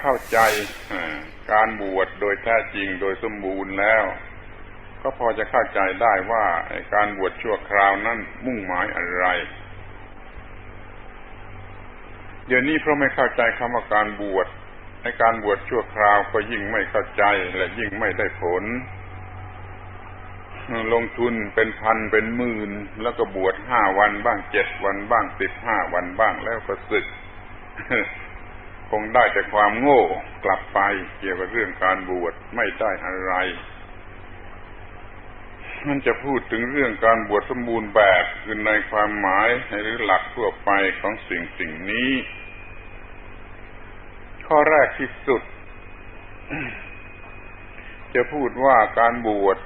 เข้าใจการบวชโดยแท้จริงโดยสมบูรณ์แล้ว ก็พอจะเข้าใจได้ว่าการบวชชั่วคราวนั้นมุ่งหมายอะไร เดี๋ยวนี้เพราะไม่เข้าใจคำว่าการบวชในการบวชชั่วคราวก็ยิ่งไม่เข้าใจและยิ่งไม่ได้ผล ลงทุนเป็นพันเป็นหมื่น แล้วก็บวชห้าวันบ้างเจ็ดวันบ้างสิบห้าวันบ้างแล้วก็สึก คงได้แต่ความโง่กลับไปเกี่ยวกับเรื่องการบวชไม่ได้อะไร มันจะพูดถึงเรื่องการบวชสมบูรณ์แบบคือในความหมายหรือหลักทั่วไปของสิ่งสิ่งนี้ ข้อแรกที่สุด จะพูดว่าการบวช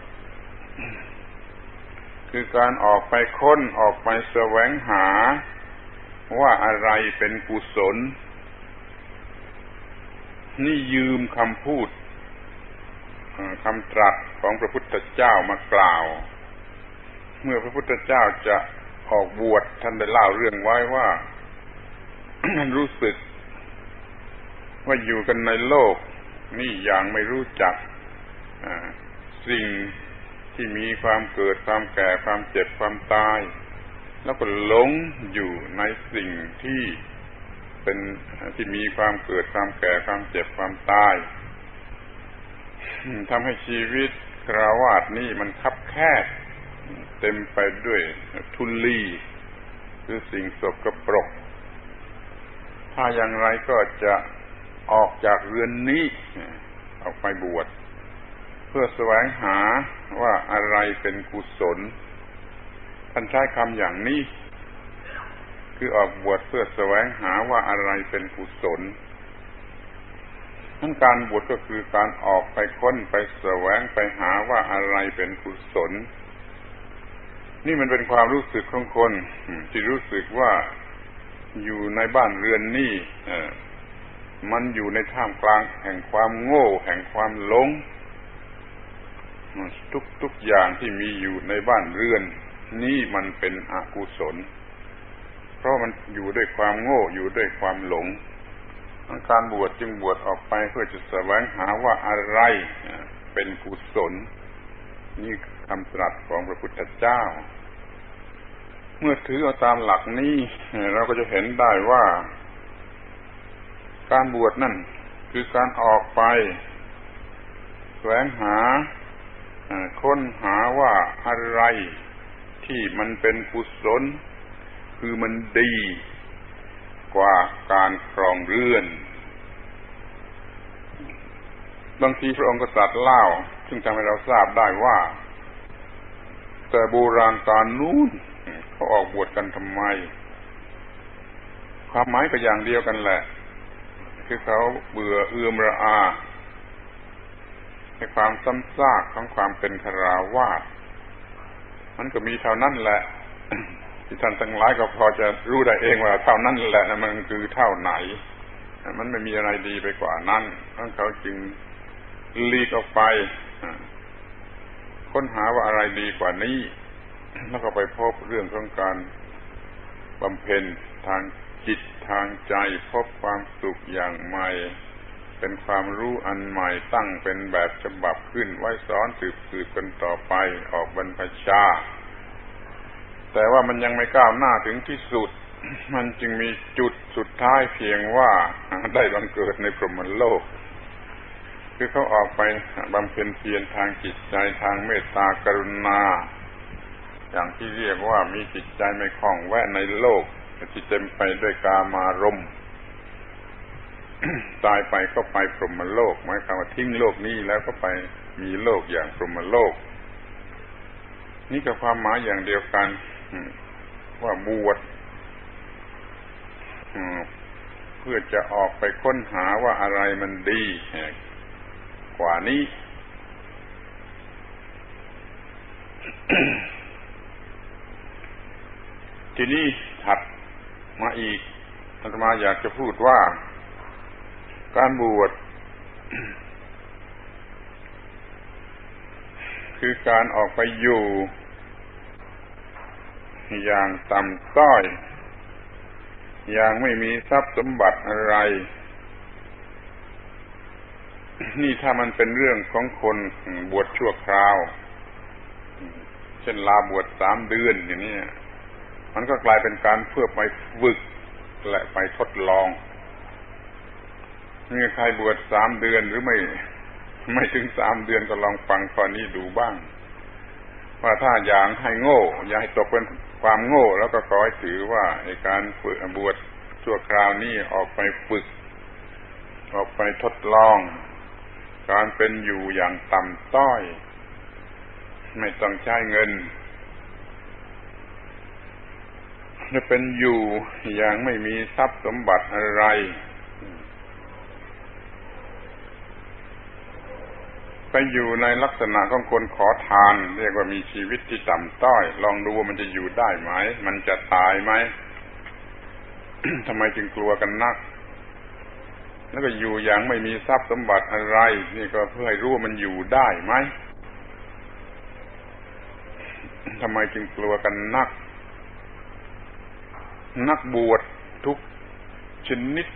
คือการออกไปค้นออกไปแสวงหาว่าอะไรเป็นกุศล นี่ยืมคำพูดคำตรัสของพระพุทธเจ้ามากล่าว เมื่อพระพุทธเจ้าจะออกบวชท่านได้เล่าเรื่องไว้ว่ารู้สึก ว่าอยู่กันในโลก นี่อย่างไม่รู้จักสิ่งที่มีความเกิดความแก่ความเจ็บความตาย แล้วก็หลงอยู่ในสิ่งที่ เป็นที่มีความเกิดความแก่ความเจ็บความตายทำให้ชีวิตคราวาสนี่มันคับแคบเต็มไปด้วยทุลีคือสิ่งสกปรก ถ้าอย่างไรก็จะออกจากเรือนนี้ออกไปบวช เพื่อแสวงหาว่าอะไรเป็นกุศลท่านใช้คำอย่างนี้ คือออกบวชเพื่อแสวงหาว่าอะไรเป็นกุศลนั้นการบวชก็คือการออกไปค้นไปแสวงไปหาว่าอะไรเป็นกุศล นี่มันเป็นความรู้สึกของคนที่รู้สึกว่าอยู่ในบ้านเรือนนี่มันอยู่ในท่ามกลางแห่งความโง่ แห่งความหลงทุกทุกอย่างที่มีอยู่ในบ้านเรือน นี่มันเป็นอกุศล เพราะมันอยู่ด้วยความโง่อยู่ด้วยความหลงการบวชจึงบวชออกไปเพื่อจะแสวงหาว่าอะไรเป็นกุศล นี่คำตรัสของพระพุทธเจ้า เมื่อถือเอาตามหลักนี้เราก็จะเห็นได้ว่า การบวชนั่นคือการออกไป แสวงหาค้นหาว่าอะไรที่มันเป็นกุศล คือมันดีกว่าการครองเรือน บางทีพระองค์ก็ตรัสเล่า ซึ่งทำให้เราทราบได้ว่า แต่โบราณการนู้นเขาออกบวชกันทำไม ความหมายก็อย่างเดียวกันแหละ คือเขาเบื่อเอื้อมระอาในความซ้ำซากของความเป็นคราวาสมันก็มีเท่านั้นแหละ ที่ท่านทั้งหลายก็พอจะรู้ได้เองว่า เท่านั้นแหละนะมันคือเท่าไหน มันไม่มีอะไรดีไปกว่านั้นท่านเขาจึงลีกออกไปค้นหาว่าอะไรดีกว่านี้ แล้วก็ไปพบเรื่องของการบำเพ็ญทางจิตทางใจพบความสุขอย่างใหม่ เป็นความรู้อันใหม่ตั้งเป็นแบบฉบับขึ้นไว้สอนสืบสืบกันต่อไปออกบรรพชา แต่ว่ามันยังไม่ก้าวหน้าถึงที่สุด มันจึงมีจุดสุดท้ายเพียงว่าได้บังเกิดในพรหมโลก คือเขาออกไปบำเพ็ญเพียรทางจิตใจทางเมตตากรุณา อย่างที่เรียกว่ามีจิตใจไม่คล้องแวะในโลกที่เต็มไปด้วยกามารมณ์ตายไปก็ไปพรหมโลกหมายความว่าทิ้งโลกนี้แล้วก็ไปมีโลกอย่างพรหมโลก นี่ก็ความหมายอย่างเดียวกัน ว่าบวชเพื่อจะออกไปค้นหาว่าอะไรมันดีกว่านี้ทีนี้ถัดมาอีกอาตมาอยากจะพูดว่า การบวชคือการออกไปอยู่ อย่างต่ำต้อย อย่างไม่มีทรัพย์สมบัติอะไร นี่ถ้ามันเป็นเรื่องของคนบวชชั่วคราว เช่นลาบวชสามเดือนอย่างนี้มันก็กลายเป็นการเพื่อไปฝึกและไปทดลองมีใครบวชสามเดือนหรือไม่ ไม่ถึงสามเดือนก็ลองฟังตอนนี้ดูบ้าง ว่าถ้าอย่างให้โง่ อย่าให้ตกเป็นความโง่ แล้วก็ขอให้ถือว่าในการฝึกบวชชั่วคราวนี้ออกไปฝึก ออกไปทดลอง การเป็นอยู่อย่างต่ำต้อย ไม่ต้องใช้เงินจะเป็นอยู่อย่างไม่มีทรัพย์สมบัติอะไร ไปอยู่ในลักษณะของคนขอทาน เรียกว่ามีชีวิตที่ต่ำต้อย ลองดูว่ามันจะอยู่ได้ไหม มันจะตายไหมทำไมจึงกลัวกันนัก แล้วก็อยู่อย่างไม่มีทรัพย์สมบัติอะไร นี่ก็เพื่อให้รู้ว่ามันอยู่ได้ไหมทำไมจึงกลัวกันนัก นักบวชทุกชนิด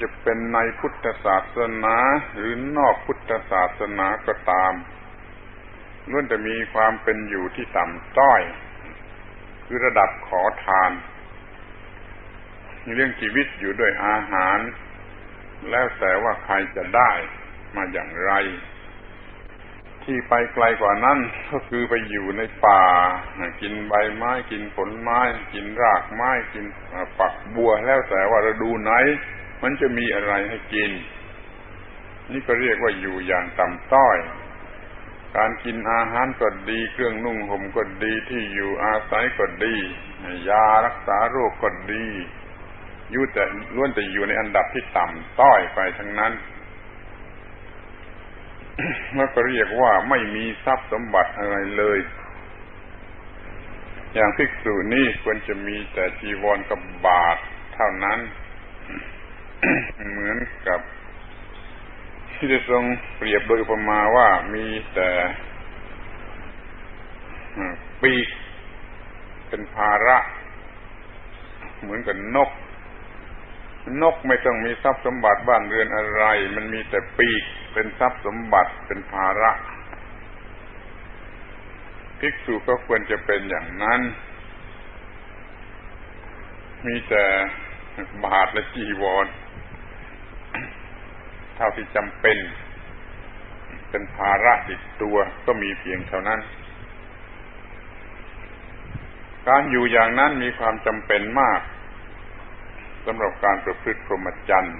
จะเป็นในพุทธศาสนาหรือนอกพุทธศาสนาก็ตามล้วนแต่มีความเป็นอยู่ที่ต่ำต้อย คือระดับขอทาน มีเรื่องชีวิตอยู่ด้วยอาหาร แล้วแต่ว่าใครจะได้มาอย่างไร ที่ไปไกลกว่านั้นก็คือไปอยู่ในป่า กินใบไม้กินผลไม้ กินรากไม้กินปักบัวแล้วแต่ว่าฤดูไหน มันจะมีอะไรให้กิน นี่ก็เรียกว่าอยู่อย่างต่ำต้อย การกินอาหารก็ดี เครื่องนุ่งห่มก็ดีที่อยู่อาศัยก็ดี ยารักษาโรคก็ดียุ่แต่ล้วนแต่อยู่ในอันดับที่ต่ำต้อยไปทั้งนั้นแล้วก็เรียกว่าไม่มีทรัพย์สมบัติอะไรเลย อย่างภิกษุนี่ควรจะมีแต่จีวรกับบาทเท่านั้น เหมือนกับ ที่จะทรงเปรียบโดยอุปมาว่ามีแต่ปีกเป็นภาระ เหมือนกับนก นกไม่ต้องมีทรัพย์สมบัติบ้านเรือนอะไร มันมีแต่ปีกเป็นทรัพย์สมบัติเป็นภาระภิกษุก็ควรจะเป็นอย่างนั้น มีแต่บาทและจีวร เท่าที่จำเป็น เป็นภาระติดตัวก็มีเพียงเท่านั้น การอยู่อย่างนั้นมีความจำเป็นมากสำหรับการประพฤติพรหมจรรย์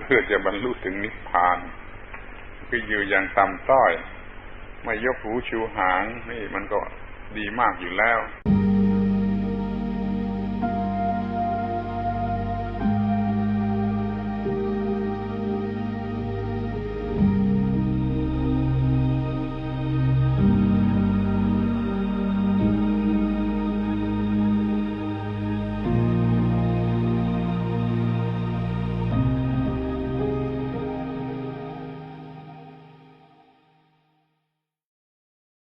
เพื่อจะบรรลุถึงนิพพานคืออยู่อย่างต่ำต้อย ไม่ยกหูชูหาง นี่มันก็ดีมากอยู่แล้ว